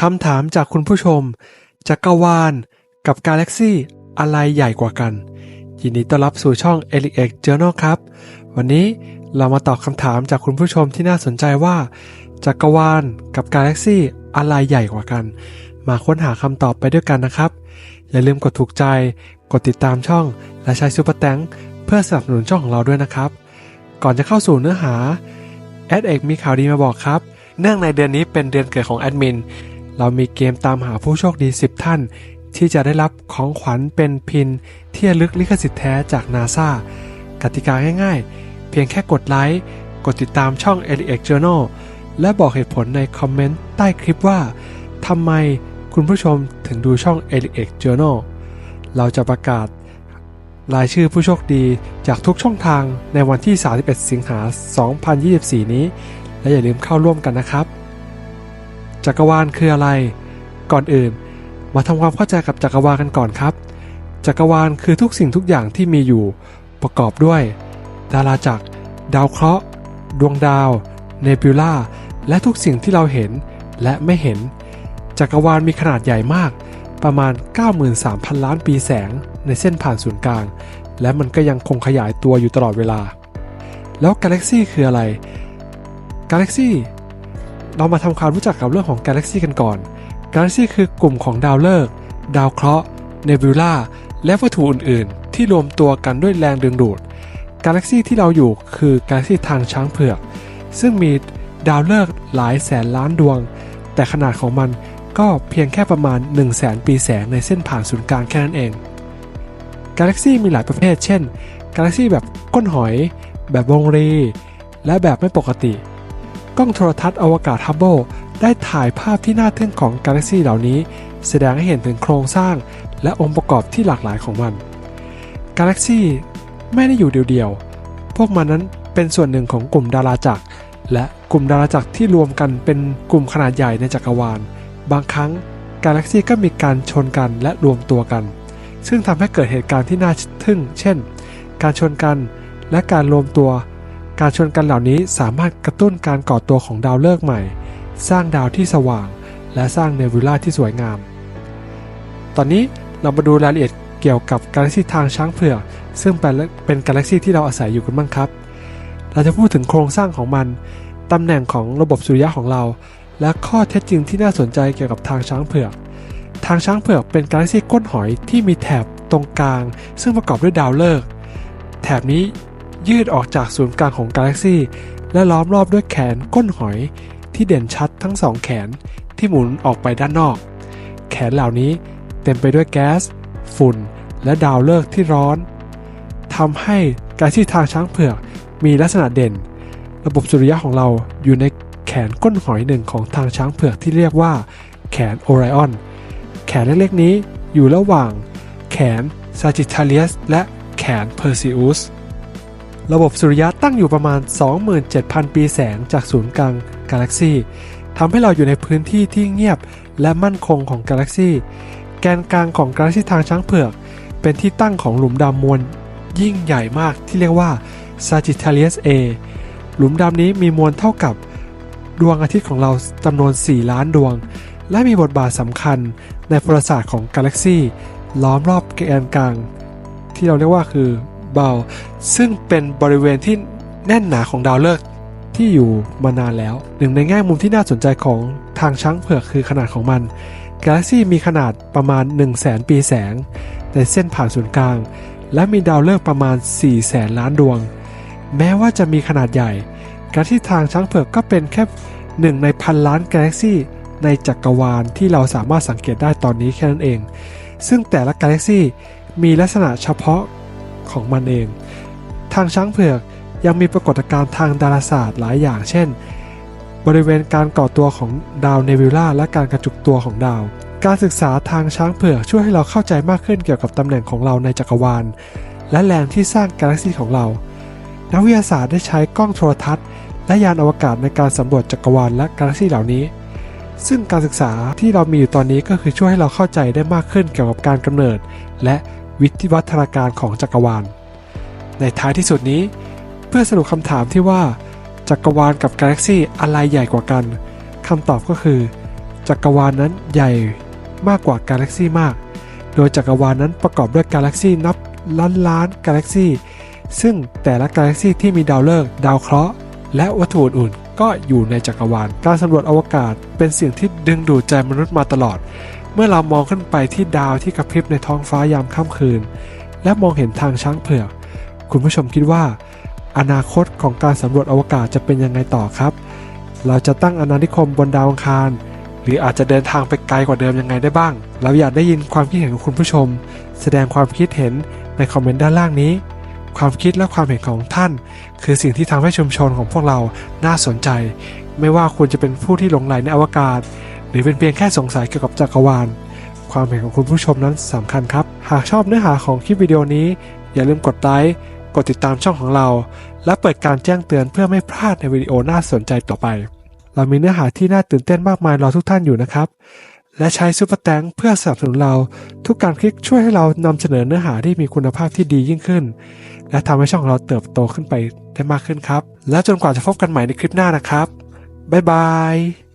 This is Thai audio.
คำถามจากคุณผู้ชม จักรวาล กับกาแล็กซี่อะไรใหญ่กว่ากัน ยินดีต้อนรับสู่ช่อง e l i x Journal ครับ วันนี้เรามาตอบคำถามจากคุณผู้ชมที่น่าสนใจว่า จักรวาล กับกาแล็กซี่อะไรใหญ่กว่ากัน มาค้นหาคำตอบไปด้วยกันนะครับ อย่าลืมกดถูกใจ กดติดตามช่อง และใช้ซุปเปอร์แตงเพื่อสนับสนุนช่องของเราด้วยนะครับ ก่อนจะเข้าสู่เนื้อหาแอดเอกมีข่าวดีมาบอกครับ เนื่องในเดือนนี้เป็นเดือนเกิดของแอดมิน เรามีเกมตามหาผู้โชคดี 10 ท่าน ที่จะได้รับของขวัญเป็นพินที่ระลึกลิขสิทธิ์แท้จากนาซากติกาง่ายๆ เพียงแค่กดไลค์กดติดตามช่อง e l i x Journal และบอกเหตุผลในคอมเมนต์ใต้คลิปว่าทำไมคุณผู้ชมถึงดูช่อง e l i x Journal เราจะประกาศรายชื่อผู้โชคดีจากทุกช่องทางในวันที่ 31 สิงหา 2024 นี้ และอย่าลืมเข้าร่วมกันนะครับ จักรวาลคืออะไร ก่อนอื่น มาทำความเข้าใจกับจักรวาลกันก่อนครับ จักรวาลคือทุกสิ่งทุกอย่างที่มีอยู่ ประกอบด้วย ดาราจักร ดาวเคราะห์ ดวงดาว เนบิวลาและทุกสิ่งที่เราเห็นและไม่เห็น จักรวาลมีขนาดใหญ่มาก ประมาณ 93,000 ล้านปีแสง ในเส้นผ่านศูนย์กลาง และมันก็ยังคงขยายตัวอยู่ตลอดเวลา แล้วกาแล็กซี่คืออะไร กาแล็กซี่ เรามาทำความรู้จักกับเรื่องของกาแล็กซีกันก่อน กาแล็กซีคือกลุ่มของดาวฤกษ์ดาวเคราะห์เนบิวลาและวัตถุอื่น ๆ ที่รวมตัวกันด้วยแรงดึงดูด กาแล็กซีที่เราอยู่คือกาแล็กซีทางช้างเผือก ซึ่งมีดาวฤกษ์หลายแสนล้านดวง แต่ขนาดของมันก็เพียงแค่ประมาณ 1 0 0 0 0แสนปีแสงในเส้นผ่านศูนย์กลางแค่นั้นเอง กาแล็กซีมีหลายประเภท เช่น กาแล็กซีแบบก้นหอย แบบวงรี และแบบไม่ปกติ กล้องโทรทัศน์อวกาศฮับเบิลได้ถ่ายภาพที่น่าทึ่งของกาแล็กซี่เหล่านี้ แสดงให้เห็นถึงโครงสร้าง และองค์ประกอบที่หลากหลายของมัน กาแล็กซี่ไม่ได้อยู่เดียวๆ พวกมันนั้นเป็นส่วนหนึ่งของกลุ่มดาราจักร และกลุ่มดาราจักรที่รวมกันเป็นกลุ่มขนาดใหญ่ในจักรวาล บางครั้งกาแล็กซี่ก็มีการชนกันและรวมตัวกัน ซึ่งทำให้เกิดเหตุการณ์ที่น่าทึ่ง เช่น การชนกันและการรวมตัว การชนกันเหล่านี้สามารถกระตุ้นการก่อตัวของดาวฤกษ์ใหม่ สร้างดาวที่สว่าง และสร้างเนบิวลาที่สวยงาม ตอนนี้เรามาดูรายละเอียดเกี่ยวกับกาแล็กซีทางช้างเผือกซึ่งเป็นกาแล็กซีที่เราอาศัยอยู่กันบ้างครับ เราจะพูดถึงโครงสร้างของมัน ตำแหน่งของระบบสุริยะของเรา และข้อเท็จจริงที่น่าสนใจเกี่ยวกับทางช้างเผือก ทางช้างเผือกเป็นกาแล็กซีก้นหอยที่มีแถบตรงกลาง ซึ่งประกอบด้วยดาวฤกษ์แถบนี้ ยืดออกจากศูนย์กลางของกาแล็กซี่และล้อมรอบด้วยแขนก้นหอยที่เด่นชัดทั้งสองแขนที่หมุนออกไปด้านนอก แขนเหล่านี้เต็มไปด้วยแก๊ส ฝุ่น และดาวฤกษ์ที่ร้อนทำให้กาแล็กซี่ทางช้างเผือกมีลักษณะเด่น ระบบสุริยะของเราอยู่ในแขนก้นหอยหนึ่งของทางช้างเผือกที่เรียกว่า แขนโอไรออน แขนเล็กๆนี้อยู่ระหว่าง แขนซาจิท a เลียสและแขนเพอร์ซิอุส ระบบสุริยะตั้งอยู่ประมาณ 27,000 ปีแสงจากศูนย์กลางกาแล็กซีทำให้เราอยู่ในพื้นที่ที่เงียบและมั่นคงของกาแล็กซีแกนกลางของกาแล็กซีทางช้างเผือก เป็นที่ตั้งของหลุมดำมวลยิ่งใหญ่มากที่เรียกว่า Sagittarius A หลุมดำนี้มีมวลเท่ากับดวงอาทิตย์ของเราจำนวน 4 ล้านดวง และมีบทบาทสำคัญในประวัติศาสตร์ของกาแล็กซีล้อมรอบแกนกลาง ที่เราเรียกว่าคือ เบลซึ่งเป็นบริเวณที่แน่นหนาของดาวฤกษ์ที่อยู่มานานแล้ว หนึ่งในแง่มุมที่น่าสนใจของทางช้างเผือกคือขนาดของมัน กาแล็กซีมีขนาดประมาณ 1 0 0 0 0แสนปีแสง ในเส้นผ่านศูนย์กลาง และมีดาวฤกษ์ประมาณ 4 0 0แสนล้านดวง แม้ว่าจะมีขนาดใหญ่ กาแล็กซีทางช้างเผือกก็เป็นแค่หนึ่งในพันล้านกาแล็กซีในจักรวาลที่เราสามารถสังเกตได้ตอนนี้แค่นั้นเอง ซึ่งแต่ละกาแล็กซีมีลักษณะเฉพาะ ของมันเอง ทางช้างเผือกยังมีปรากฏการณ์ทางดาราศาสตร์หลายอย่างเช่น บริเวณการก่อตัวของดาวเนบิวลาและการกระจุกตัวของดาว การศึกษาทางช้างเผือกช่วยให้เราเข้าใจมากขึ้นเกี่ยวกับตำแหน่งของเราในจักรวาล และแรงที่สร้างกาแล็กซีของเรา นักวิทยาศาสตร์ได้ใช้กล้องโทรทัศน์ และยานอวกาศในการสำรวจจักรวาลและกาแล็กซีเหล่านี้ซึ่งการศึกษาที่เรามีอยู่ตอนนี้ก็คือช่วยให้เราเข้าใจได้มากขึ้นเกี่ยวกับการกำเนิด และ วิทวัฒนาการของจักรวาล ในท้ายที่สุดนี้ เพื่อสรุปคำถามที่ว่า จักรวาลกับกาแล็กซี่อะไรใหญ่กว่ากันคำตอบก็คือ จักรวาลนั้นใหญ่มากกว่ากาแล็กซี่มาก โดยจักรวาลนั้นประกอบด้วยกาแล็กซี่นับล้านล้านกาแล็กซี่ ซึ่งแต่ละกาแล็กซี่ที่มีดาวฤกษ์ดาวเคราะห์ และวัตถุอื่นๆก็อยู่ในจักรวาล การสำรวจอวกาศเป็นสิ่งที่ดึงดูดใจมนุษย์มาตลอด เมื่อเรามองขึ้นไปที่ดาวที่กระพริบในท้องฟ้ายามค่ำคืน และมองเห็นทางช้างเผือก คุณผู้ชมคิดว่า อนาคตของการสำรวจอวกาศจะเป็นยังไงต่อครับ เราจะตั้งอาณานิคมบนดาวอังคาร หรืออาจจะเดินทางไปไกลกว่าเดิมยังไงได้บ้าง เราอยากได้ยินความคิดเห็นของคุณผู้ชม แสดงความคิดเห็นในคอมเมนต์ด้านล่างนี้ความคิดและความเห็นของท่าน คือสิ่งที่ทำให้ชุมชนของพวกเราน่าสนใจ ไม่ว่าคุณจะเป็นผู้ที่หลงใหลในอวกาศ รือเป็นเพียงแค่สงสัยเกี่ยวกับจักรวาล ความเห็นของคุณผู้ชมนั้นสำคัญครับ หากชอบเนื้อหาของคลิปวิดีโอนี้ อย่าลืมกดไลค์กดติดตามช่องของเรา และเปิดการแจ้งเตือนเพื่อไม่พลาดในวิดีโอน่าสนใจต่อไป เรามีเนื้อหาที่น่าตื่นเต้นมากมายรอทุกท่านอยู่นะครับ และใช้ซุปเปอร์แตงเพื่อสนับสนุนเรา ทุกการคลิกช่วยให้เรานำเสนอเนื้อหาที่มีคุณภาพที่ดียิ่งขึ้น และทำให้ช่องของเราเติบโตขึ้นไปได้มากขึ้นครับ และจนกว่าจะพบกันใหม่ในคลิปหน้านะครับบ๊ายบาย